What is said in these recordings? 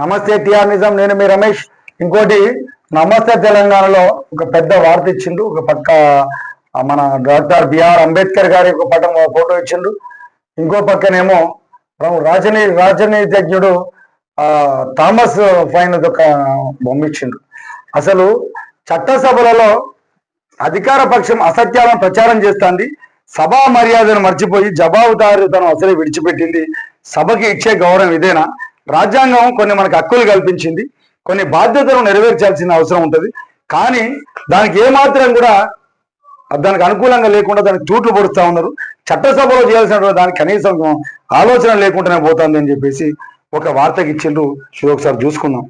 నమస్తే టిఆర్ నిజం నేను మీ రమేష్. ఇంకోటి నమస్తే తెలంగాణలో ఒక పెద్ద వార్త ఇచ్చిండు ఒక పక్క మన డాక్టర్ బిఆర్ అంబేద్కర్ గారి ఒక పటం ఫోటో ఇచ్చిండు. ఇంకో పక్కనేమో రాజనీ రాజనీతిజ్ఞుడు థామస్ ఫైన్ ఒక బొమ్మ ఇచ్చిండు. అసలు చట్టసభలలో అధికార పక్షం అసత్యాలను ప్రచారం చేస్తుంది. సభా మర్యాదను మర్చిపోయి జవాబుదారీతనం అసలే విడిచిపెట్టింది. సభకి ఇచ్చే గౌరవం ఇదేనా? రాజ్యాంగం కొన్ని మనకు హక్కులు కల్పించింది కొన్ని బాధ్యతలు నెరవేర్చాల్సిన అవసరం ఉంటుంది. కానీ దానికి ఏమాత్రం కూడా దానికి అనుకూలంగా లేకుండా దానికి తూట్లు పొడుస్తూ ఉన్నారు. చట్టసభలో చేయాల్సినటువంటి దానికి కనీసం ఆలోచన లేకుండానే పోతుంది అని చెప్పేసి ఒక వార్తకి ఇచ్చిండ్రు ఇది ఒకసారి చూసుకుందాం.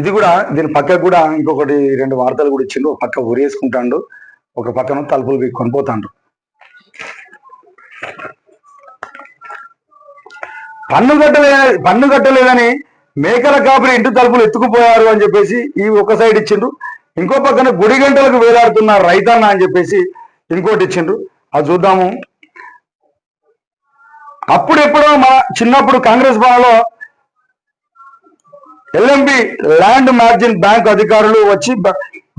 ఇది కూడా దీని పక్కకు కూడా ఇంకొకటి రెండు వార్తలు కూడా ఇచ్చిండ్రు. ఒక పక్క ఉరేసుకుంటాడు ఒక పక్కన తలుపులు పీక్కొని పోతాండు పన్ను కట్టలే పన్ను కట్టలేదని మేకల కాపురి ఇంటి తలుపులు ఎత్తుకుపోయారు అని చెప్పేసి ఈ ఒక సైడ్ ఇచ్చిండ్రు. ఇంకో పక్కన గుడి గంటలకు వేలాడుతున్న రైతన్న అని చెప్పేసి ఇంకోటి ఇచ్చిండ్రు. అది చూద్దాము. అప్పుడెప్పుడో మా చిన్నప్పుడు కాంగ్రెస్ భవన్లో ఎల్ఎంబి ల్యాండ్ మార్జిన్ బ్యాంక్ అధికారులు వచ్చి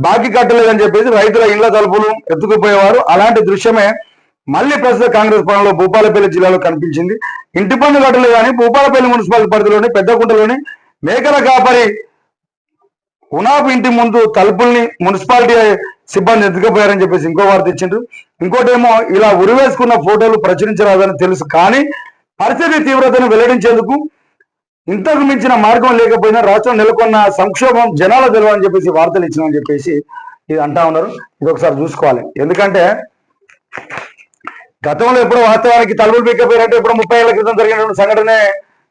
బాకీ కట్టలేదని చెప్పేసి రైతుల ఇళ్ళ తలుపులు ఎత్తుకుపోయేవారు. అలాంటి దృశ్యమే మళ్ళీ ప్రస్తుత కాంగ్రెస్ పాలనలో భూపాలపల్లి జిల్లాలో కనిపించింది. ఇంటి పన్ను కట్టలేదు కానీ భూపాలపల్లి మున్సిపాలిటీ పరిధిలోని పెద్దకుంటలోని మేకల కాపరి ఉనాపు ఇంటి ముందు తలుపుల్ని మున్సిపాలిటీ సిబ్బంది ఎత్తుకుపోయారని చెప్పేసి ఇంకో వార్త ఇచ్చిండ్రు. ఇంకోటేమో ఇలా ఉరివేసుకున్న ఫోటోలు ప్రచురించరాదని తెలుసు కానీ పరిస్థితి తీవ్రతను వెల్లడించేందుకు ఇంతకు మించిన మార్గం లేకపోయినా రాష్ట్రం నెలకొన్న సంక్షోభం జనాల తెలవని చెప్పేసి వార్తలు ఇచ్చినామని చెప్పేసి ఇది అంటా ఉన్నారు. ఇది ఒకసారి చూసుకోవాలి. ఎందుకంటే గతంలో ఎప్పుడో వాస్తవానికి తలుపులు పీకపోయారంటే ఇప్పుడు ముప్పై ఏళ్ళ క్రితం జరిగినటువంటి సంఘటనే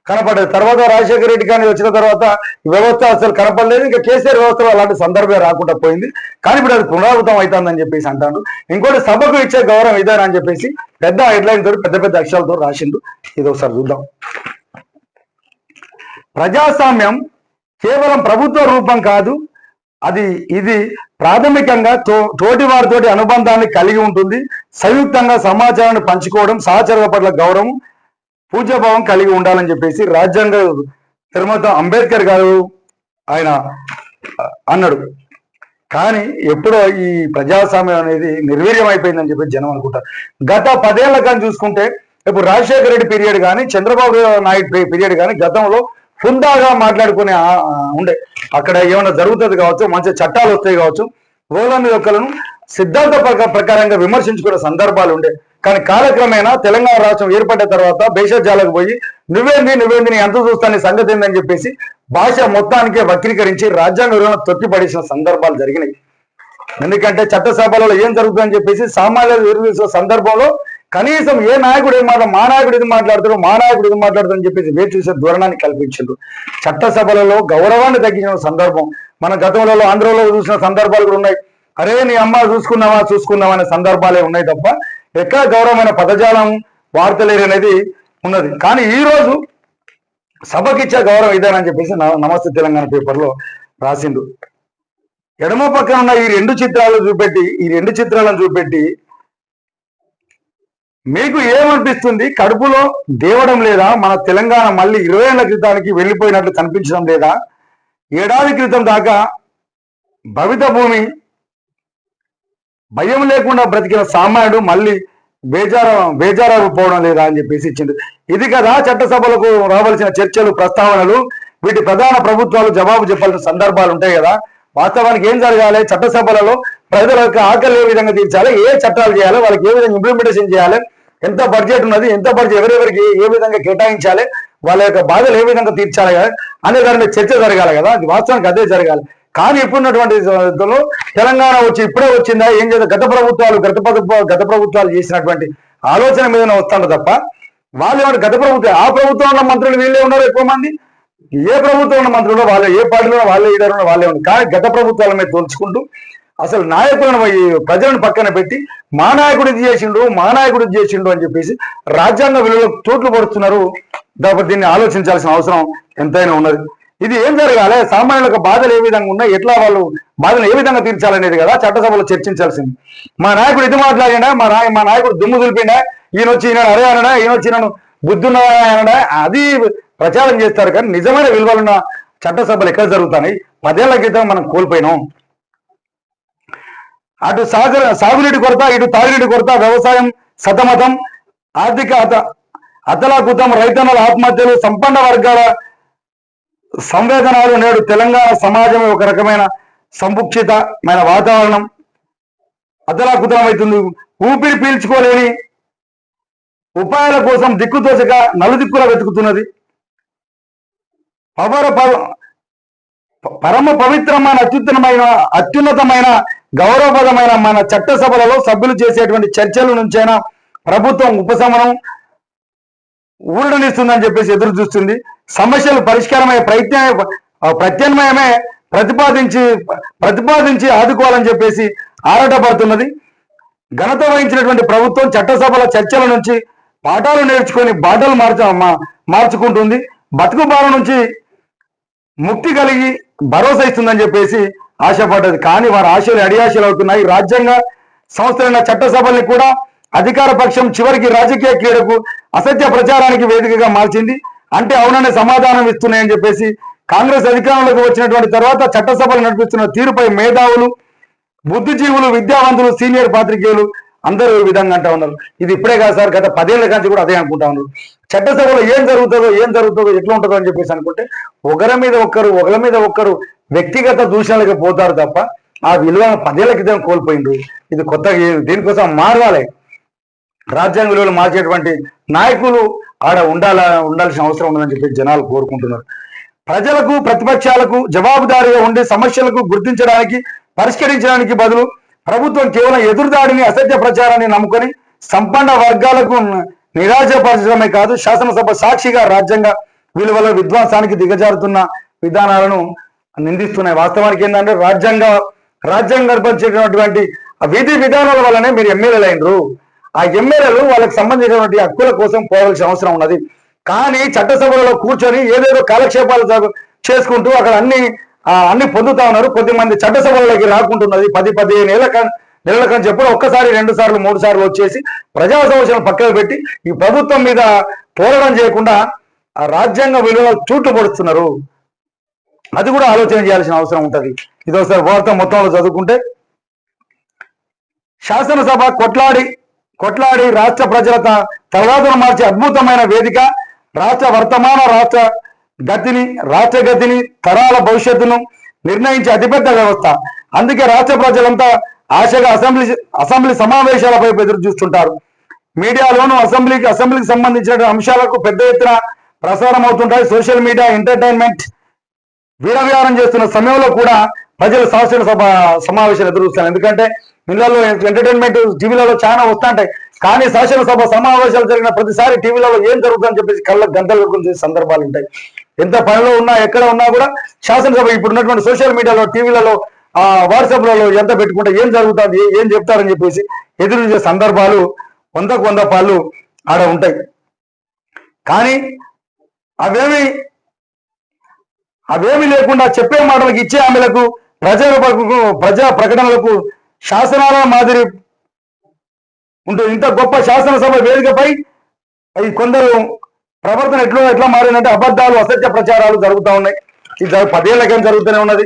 కనపడేది తర్వాత రాజశేఖర రెడ్డి కానీ వచ్చిన తర్వాత వ్యవస్థ అసలు కనపడలేదు. ఇంకా కేసీఆర్ వ్యవస్థలో అలాంటి సందర్భం రాకుండా పోయింది. కానీ ఇప్పుడు అది పునరావృతం అవుతుందని చెప్పేసి అంటాడు ఇంకోటి సభకు ఇచ్చే గౌరవం ఇదేనా అని చెప్పేసి పెద్ద హెడ్లైన్ తోటి పెద్ద పెద్ద అక్షరాలతో రాసిండు ఇది ఒకసారి చూద్దాం. ప్రజాస్వామ్యం కేవలం ప్రభుత్వ రూపం కాదు అది ఇది ప్రాథమికంగా తో తోటి వారితోటి అనుబంధాన్ని కలిగి ఉంటుంది. సంయుక్తంగా సమాచారాన్ని పంచుకోవడం సహచరుల పట్ల గౌరవం పూజ్యభావం కలిగి ఉండాలని చెప్పేసి రాజ్యాంగ నిర్మాత అంబేద్కర్ గారు ఆయన అన్నాడు. కానీ ఎప్పుడో ఈ ప్రజాస్వామ్యం అనేది నిర్వీర్యం అయిపోయిందని చెప్పి జనం అనుకుంటారు. గత పదేళ్ళ కానీ చూసుకుంటే ఇప్పుడు రాజశేఖర రెడ్డి పీరియడ్ కానీ చంద్రబాబు నాయుడు పీరియడ్ కానీ గతంలో హుందాగా మాట్లాడుకునే ఉండే. అక్కడ ఏమైనా జరుగుతుంది కావచ్చు మంచి చట్టాలు వస్తాయి కావచ్చు ఓల యొక్కలను సిద్ధాంత ప్రకారంగా విమర్శించుకునే సందర్భాలు ఉండే. కానీ కాలక్రమేణా తెలంగాణ రాష్ట్రం ఏర్పడిన తర్వాత భేషజాలకు పోయి నువ్వేంది నువ్వేంది ఎంత చూస్తాను సంగతి ఏందని చెప్పేసి భాష మొత్తానికే వక్రీకరించి రాజ్యాంగ విలువను తొక్కిపడేసిన సందర్భాలు జరిగినాయి. ఎందుకంటే చట్టసభలలో ఏం జరుగుతుందని చెప్పేసి సామాన్య విరువిసే సందర్భంలో కనీసం ఏ నాయకుడు ఏం మాట మా నాయకుడు ఇది మాట్లాడతాడు మా నాయకుడు ఇది మాట్లాడతాడు అని చెప్పేసి వేచి చూసే ధోరణాన్ని కల్పించారు చట్టసభలలో గౌరవాన్ని తగ్గించిన సందర్భం మన గతంలో ఆంధ్రలో చూసిన సందర్భాలు కూడా ఉన్నాయి. అరే నీ అమ్మ చూసుకున్నావా చూసుకున్నావా అనే సందర్భాలే ఉన్నాయి తప్ప ఎక్కడ గౌరవమైన పదజాలం వార్తలేరు అనేది ఉన్నది. కానీ ఈ రోజు సభకిచ్చే గౌరవం ఇదేనని చెప్పేసి నమస్తే తెలంగాణ పేపర్లో రాసిండు. ఎడమ పక్కన ఉన్న ఈ రెండు చిత్రాలు చూపెట్టి ఈ రెండు చిత్రాలను చూపెట్టి మీకు ఏమనిపిస్తుంది? కడుపులో దేవడం లేదా? మన తెలంగాణ మళ్ళీ ఇరవై ఏళ్ళ క్రితానికి వెళ్ళిపోయినట్లు కనిపించడం లేదా? ఏడాది క్రితం దాకా భవిత భూమి భయం లేకుండా బ్రతికిన సామాన్యుడు మళ్ళీ బేజార పోవడం లేదా అని చెప్పేసి ఇచ్చింది ఇది కదా చట్టసభలకు రావాల్సిన చర్చలు ప్రస్తావనలు వీటి ప్రధాన ప్రభుత్వాలు జవాబు చెప్పాల్సిన సందర్భాలు ఉంటాయి కదా. వాస్తవానికి ఏం జరగాలి? చట్టసభలలో ప్రజల యొక్క ఆకలి ఏ విధంగా తీర్చాలి? ఏ చట్టాలు చేయాలి? వాళ్ళకి ఏ విధంగా ఇంప్లిమెంటేషన్ చేయాలి? ఎంత బడ్జెట్ ఉన్నది ఎంత బడ్జెట్ ఎవరెవరికి ఏ విధంగా కేటాయించాలి వాళ్ళ యొక్క బాధలు ఏ విధంగా తీర్చాలి కదా అనే దాని మీద చర్చ జరగాలి కదా వాస్తవానికి అదే జరగాలి. కానీ ఇప్పుడున్నటువంటి తెలంగాణ వచ్చి ఇప్పుడే వచ్చిందా ఏం చేద్దాం గత ప్రభుత్వాలు గత గత ప్రభుత్వాలు చేసినటువంటి ఆలోచన మీదనే వస్తాడు తప్ప వాళ్ళు ఏమంటే గత ప్రభుత్వం ఆ ప్రభుత్వం ఉన్న మంత్రులు వీళ్ళే ఉన్నారు ఎక్కువ మంది. ఏ ప్రభుత్వం ఉన్న మంత్రులు వాళ్ళే ఏ పార్టీలో వాళ్ళే లీడర్ వాళ్ళే ఉన్నారు. కానీ గత ప్రభుత్వాల మీద తోల్చుకుంటూ అసలు నాయకులను ఈ ప్రజలను పక్కన పెట్టి మా నాయకుడు ఇది చేసిండు మా నాయకుడు ఇది చేసిండు అని చెప్పేసి రాజ్యాంగ విలువలకు తోట్లు పడుతున్నారు. కాబట్టి దీన్ని ఆలోచించాల్సిన అవసరం ఎంతైనా ఉన్నది. ఇది ఏం జరగాలి? సామాన్యులకు బాధలు ఏ విధంగా ఉన్నాయి? ఎట్లా వాళ్ళు బాధలు ఏ విధంగా తీర్చాలనేది కదా చట్టసభలో చర్చించాల్సింది. మా నాయకుడు ఇది మాట్లాడినా మా నాయ మా నాయకుడు దుమ్ము దులిపిండా ఈయన వచ్చి ఈయన అరే అనడా ఈయన వచ్చి నన్ను బుద్ధున్నదా అనడా అది ప్రచారం చేస్తారు కానీ నిజమైన విలువలున్న చట్టసభలు ఎక్కడ జరుగుతున్నాయి? పదేళ్ళ క్రితం మనం కోల్పోయినాం. అటు సాగు సాగునీటి కొరత ఇటు తాగునీటి కొరత వ్యవసాయం సతమతం ఆర్థిక అత అతలాకుతం రైతన్నల ఆత్మహత్యలు సంపన్న వర్గాల సంవేదనాలు నేడు తెలంగాణ సమాజం ఒక రకమైన సంపుక్షితమైన వాతావరణం. అతలాకుతలం అవుతుంది. ఊపిరి పీల్చుకోలేని ఉపాయాల కోసం దిక్కుతోచక నలుదిక్కులా వెతుకుతున్నది. పవర పరమ పవిత్రమైన అత్యుత్తమైన అత్యున్నతమైన గౌరవప్రదమైన మన చట్టసభలలో సభ్యులు చేసేటువంటి చర్చల నుంచైనా ప్రభుత్వం ఉపశమనం ఊరడనిస్తుందని చెప్పేసి ఎదురు చూస్తుంది. సమస్యలు పరిష్కారమయ్యే ప్రయత్న ప్రత్యామ్నాయమే ప్రతిపాదించి ప్రతిపాదించి ఆదుకోవాలని చెప్పేసి ఆరాటపడుతున్నది. ఘనత వహించినటువంటి ప్రభుత్వం చట్టసభల చర్చల నుంచి పాఠాలు నేర్చుకొని బాటలు మార్చ మార్చుకుంటుంది. బతుకు నుంచి ముక్తి కలిగి భరోసా ఇస్తుందని చెప్పేసి ఆశపడ్డది. కానీ వారి ఆశలు అడియాశలు అవుతున్నాయి. రాజ్యాంగ సంస్థలైన చట్టసభల్ని కూడా అధికార పక్షం చివరికి రాజకీయ క్రీడకు అసత్య ప్రచారానికి వేదికగా మార్చింది. అంటే అవుననే సమాధానం ఇస్తున్నాయని చెప్పేసి కాంగ్రెస్ అధికారంలోకి వచ్చినటువంటి తర్వాత చట్టసభలు నడిపిస్తున్న తీరుపై మేధావులు బుద్ధిజీవులు విద్యావంతులు సీనియర్ పాత్రికేయులు అందరూ ఈ విధంగా అంటా ఉన్నారు. ఇది ఇప్పుడే కాదు సార్ గత పదేళ్ళ కాంచి కూడా అదే అనుకుంటా ఉన్నారు. చట్టసభలో ఏం జరుగుతుందో ఏం జరుగుతుందో ఎట్లా ఉంటుందో అని చెప్పేసి అనుకుంటే ఒకరి మీద ఒక్కరు ఒకరి మీద ఒక్కరు వ్యక్తిగత దూషణలకు పోతారు తప్ప ఆ విలువ పదేళ్ళ క్రితం కోల్పోయిండ్రు. ఇది కొత్తగా దీనికోసం మారవాలి. రాజ్యాంగ విలువలు మార్చేటువంటి నాయకులు ఆడ ఉండాల ఉండాల్సిన అవసరం ఉందని చెప్పి జనాలు కోరుకుంటున్నారు. ప్రజలకు ప్రతిపక్షాలకు జవాబుదారీగా ఉండే సమస్యలకు గుర్తించడానికి పరిష్కరించడానికి బదులు ప్రభుత్వం కేవలం ఎదురుదాడిని అసత్య ప్రచారాన్ని నమ్ముకొని సంపన్న వర్గాలకు నిరాశపరచడమే కాదు శాసనసభ సాక్షిగా రాజ్యాంగ విలువల విధ్వంసానికి దిగజారుతున్న విధానాలను నిందిస్తున్నాయి. వాస్తవానికి ఏంటంటే రాజ్యాంగ రాజ్యాంగం గర్పించేటటువంటి విధి విధానాల వల్లనే మీరు ఎమ్మెల్యేలు అయినరు. ఆ ఎమ్మెల్యేలు వాళ్ళకి సంబంధించినటువంటి హక్కుల కోసం పోవాల్సిన అవసరం ఉన్నది. కానీ చట్టసభలలో కూర్చొని ఏదేదో కాలక్షేపాలు చేసుకుంటూ అక్కడ అన్ని అన్ని పొందుతా ఉన్నారు. కొద్దిమంది చట్టసభలలోకి రాకుంటున్నది. పది పదిహేను ఏళ్ళ నెలల కానీ చెప్పడం ఒక్కసారి రెండు సార్లు మూడు సార్లు వచ్చేసి ప్రజా సమస్యలను పక్కన పెట్టి ఈ ప్రభుత్వం మీద పోరాటం చేయకుండా ఆ రాజ్యాంగ విలువలు చూట్లు అది కూడా ఆలోచన చేయాల్సిన అవసరం ఉంటుంది. ఇది ఒకసారి వార్త మొత్తంలో చదువుకుంటే. శాసనసభ కొట్లాడి కొట్లాడి రాష్ట్ర ప్రజల తర్వాత మార్చే అద్భుతమైన వేదిక రాష్ట్ర వర్తమాన రాష్ట్ర గతిని రాష్ట్ర గతిని తరాల భవిష్యత్తును నిర్ణయించే అతిపెద్ద వ్యవస్థ. అందుకే రాష్ట్ర ప్రజలంతా ఆశగా అసెంబ్లీ అసెంబ్లీ సమావేశాలపై ఎదురు చూస్తుంటారు. మీడియాలోను అసెంబ్లీకి అసెంబ్లీకి సంబంధించిన అంశాలకు పెద్ద ఎత్తున ప్రసారం అవుతుంటాయి. సోషల్ మీడియా ఎంటర్టైన్మెంట్ వీరవిహారం చేస్తున్న సమయంలో కూడా ప్రజలు శాసనసభ సమావేశాలు ఎదురు చూస్తారు. ఎందుకంటే ఇళ్ళలో ఎంటర్టైన్మెంట్ టీవీలలో చాలా వస్తుంటాయి. కానీ శాసనసభ సమావేశాలు జరిగిన ప్రతిసారి టీవీలలో ఏం జరుగుతుందని చెప్పేసి కళ్ళకు గంటలు సందర్భాలు ఉంటాయి. ఎంత పనిలో ఉన్నా ఎక్కడ ఉన్నా కూడా శాసనసభ ఇప్పుడు ఉన్నటువంటి సోషల్ మీడియాలో టీవీలలో ఆ వాట్సాప్లలో ఎంత పెట్టుకుంటే ఏం జరుగుతుంది ఏం చెప్తారని చెప్పేసి ఎదురు చూసే సందర్భాలు వందకు వంద పాలు ఆడ ఉంటాయి. కానీ అవేమి అవేమి లేకుండా చెప్పే మాటలకు ఇచ్చే హామీలకు ప్రజల ప్రజా ప్రకటనలకు శాసనాల మాదిరి ఉంటుంది ఇంత గొప్ప శాసనసభ వేదికపై ఈ కొందరు ప్రవర్తన ఎట్లా ఎట్లా మారిందంటే అబద్ధాలు అసత్య ప్రచారాలు జరుగుతూ ఉన్నాయి. ఇది పదేళ్ళకేం జరుగుతూనే ఉన్నది.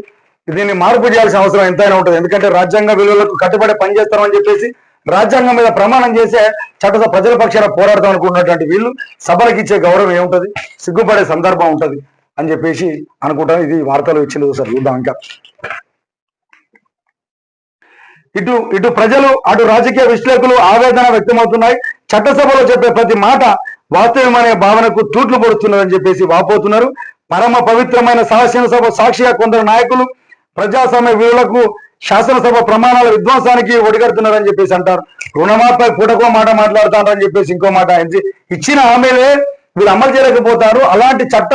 దీన్ని మార్పు చేయాల్సిన అవసరం ఎంతైనా ఉంటుంది. ఎందుకంటే రాజ్యాంగ విలువలకు కట్టుబడి పనిచేస్తామని చెప్పేసి రాజ్యాంగం మీద ప్రమాణం చేసే చట్టసభ ప్రజల పక్షాన పోరాడతాం అనుకున్నటువంటి వీళ్ళు సభలకు ఇచ్చే గౌరవం ఏముంటుంది? సిగ్గుపడే సందర్భం ఉంటది అని చెప్పేసి అనుకుంటాను. ఇది వార్తలు ఇచ్చింది సార్ చూద్దాం ఇంకా. ఇటు ఇటు ప్రజలు అటు రాజకీయ విశ్లేషకులు ఆవేదన వ్యక్తమవుతున్నాయి. చట్టసభలో చెప్పే ప్రతి మాట వాస్తవమనే భావనకు తూట్లు పడుతున్నదని చెప్పేసి వాపోతున్నారు. పరమ పవిత్రమైన శాసనసభ సాక్షిగా కొందరు నాయకులు ప్రజాస్వామ్య విలువలకు శాసనసభ ప్రమాణాల విధ్వంసానికి ఒడిగడుతున్నారని చెప్పేసి అంటారు. రుణమాపై పూటకో మాట మాట్లాడుతారని చెప్పేసి ఇంకో మాట ఇచ్చిన హామీలే వీళ్ళు అమలు చేయలేకపోతారు. అలాంటి చట్ట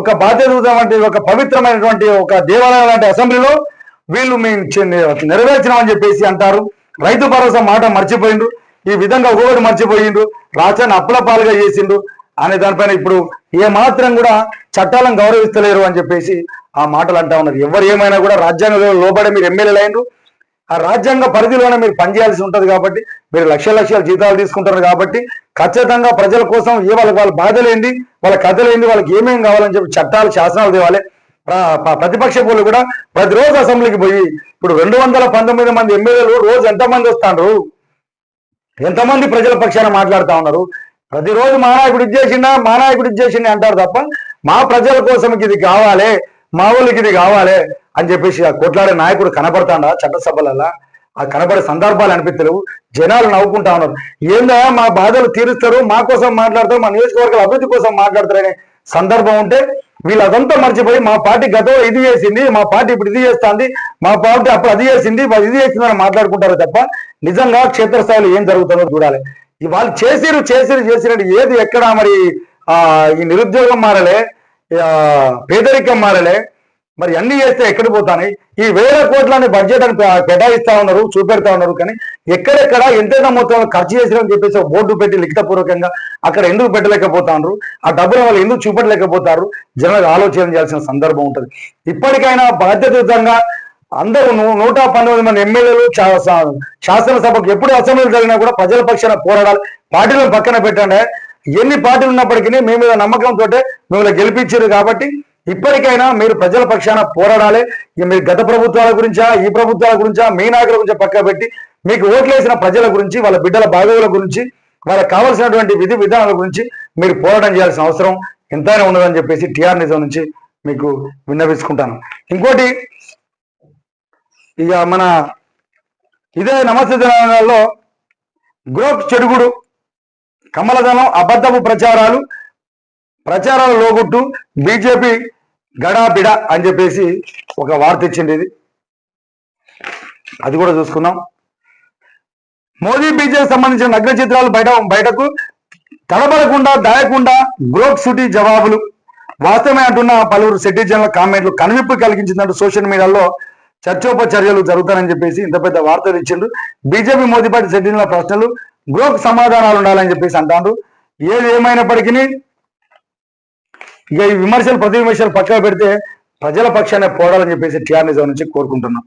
ఒక బాధ్యత ఒక పవిత్రమైనటువంటి ఒక దేవాలయం లాంటి అసెంబ్లీలో వీళ్ళు మేము నెరవేర్చినామని చెప్పేసి అంటారు. రైతు భరోసా మాట మర్చిపోయిండ్రు. ఈ విధంగా ఒకటి మర్చిపోయిండు రాష్ట్రాన్ని అప్పుల పాలుగా అనే దానిపైన ఇప్పుడు ఏ మాత్రం కూడా చట్టాలను గౌరవిస్తలేరు అని చెప్పేసి ఆ మాటలు అంటా ఉన్నారు ఎవరు ఏమైనా కూడా రాజ్యాంగంలో లోబడి మీరు ఎమ్మెల్యేలు అయినరు. ఆ రాజ్యాంగ పరిధిలోనే మీరు పనిచేయాల్సి ఉంటుంది కాబట్టి మీరు లక్ష లక్షల జీతాలు తీసుకుంటారు కాబట్టి ఖచ్చితంగా ప్రజల కోసం ఏ వాళ్ళకి వాళ్ళ బాధలేంది వాళ్ళ కథలేంది వాళ్ళకి ఏమేమి కావాలని చెప్పి చట్టాలు శాసనాలు తేవాలి. ప్రతిపక్ష పోలు కూడా ప్రతిరోజు అసెంబ్లీకి పోయి ఇప్పుడు రెండు వందల పంతొమ్మిది మంది ఎమ్మెల్యేలు రోజు ఎంతమంది వస్తాండ్రు? ఎంతమంది ప్రజల పక్షాన మాట్లాడుతా ఉన్నారు? ప్రతిరోజు మా నాయకుడు ఇది మా నాయకుడు ఇది చేసిండే అంటారు తప్ప మా ప్రజల కోసం ఇది కావాలి మా ఊళ్ళకి ఇది కావాలి అని చెప్పేసి ఆ కొట్లాడే నాయకుడు కనపడతాడా చట్టసభలలో ఆ కనబడే సందర్భాలు అనిపించలేవు జనాలు నవ్వుకుంటా ఉన్నారు. ఏందా మా బాధలు తీరుస్తారు? మా కోసం మాట్లాడతారు? మా నియోజకవర్గాల అభివృద్ధి కోసం మాట్లాడతారనే సందర్భం ఉంటే వీళ్ళు అదంతా మర్చిపోయి మా పార్టీ గతంలో ఇది చేసింది మా పార్టీ ఇప్పుడు ఇది చేస్తుంది మా పార్టీ అప్పుడు అది చేసింది వాళ్ళు ఇది చేసిందని మాట్లాడుకుంటారు తప్ప నిజంగా క్షేత్రస్థాయిలో ఏం జరుగుతుందో చూడాలి. వాళ్ళు చేసిరు చేసిరు చేసినట్టు ఏది ఎక్కడ మరి ఆ ఈ నిరుద్యోగం మారలే పేదరికం మారలే మరి అన్ని చేస్తే ఎక్కడ పోతాయి ఈ వేల కోట్లని బడ్జెట్ అని కేటాయిస్తా ఉన్నారు చూపెడతా ఉన్నారు కానీ ఎక్కడెక్కడ ఎంతైనా మొత్తం ఖర్చు చేసిరని చెప్పేసి బోర్డు పెట్టి లిఖితపూర్వకంగా అక్కడ ఎందుకు పెట్టలేకపోతున్నారు ఆ డబ్బులు వాళ్ళు ఎందుకు చూపెట్టలేకపోతారు జనరల్ ఆలోచన చేయాల్సిన సందర్భం ఉంటుంది. ఇప్పటికైనా బాధ్యతయుతంగా అందరూ నూట పంతొమ్మిది మంది ఎమ్మెల్యేలు శాసనసభకు ఎప్పుడు అసెంబ్లీలు జరిగినా కూడా ప్రజల పక్షాన పోరాడాలి. పార్టీలను పక్కన పెట్టండి. ఎన్ని పార్టీలు ఉన్నప్పటికీ మీ మీద నమ్మకంతో మిమ్మల్ని గెలిపించారు కాబట్టి ఇప్పటికైనా మీరు ప్రజల పక్షాన పోరాడాలి. ఇక మీరు గత ప్రభుత్వాల గురించా ఈ ప్రభుత్వాల గురించా మీ నాయకుల గురించి పక్క పెట్టి మీకు ఓట్లేసిన ప్రజల గురించి వాళ్ళ బిడ్డల బాగోగుల గురించి వాళ్ళకి కావాల్సినటువంటి విధి విధానాల గురించి మీరు పోరాటం చేయాల్సిన అవసరం ఎంతైనా ఉన్నదని చెప్పేసి టిఆర్ నిజం నుంచి మీకు విన్నవించుకుంటాను. ఇంకోటి ఇక మన ఇదే నమస్తే తెలంగాణలో గ్రోక్ చెడుగుడు కమలదనం అబద్ధపు ప్రచారాలు ప్రచారాలు లోగుట్టు బీజేపీ గడాబిడ అని చెప్పేసి ఒక వార్త ఇచ్చింది ఇది. అది కూడా చూసుకుందాం. మోదీ బీజేపీ సంబంధించిన నగ్న చిత్రాలు బయట బయటకు తడబడకుండా దాయకుండా గ్రోక్ సుటీ జవాబులు. వాస్తవమే అంటున్న పలువురు సిటిజన్ల కామెంట్లు కనువిప్పు కలిగించిందంటూ సోషల్ మీడియాలో చర్చోపచర్యలు జరుగుతారని చెప్పేసి ఇంత పెద్ద వార్తలు ఇచ్చిండ్రు బీజేపీ మోదీ పార్టీ సిటిజన్ల ప్రశ్నలు గ్రోక్ సమాధానాలు ఉండాలని చెప్పేసి అంటారు ఏది ఏమైనప్పటికీ ఇక ఈ విమర్శలు ప్రతి విమర్శలు పక్కన పెడితే ప్రజల పక్షాన్ని పోరాలని చెప్పేసి టీఆర్ నిజం నుంచి కోరుకుంటున్నాం.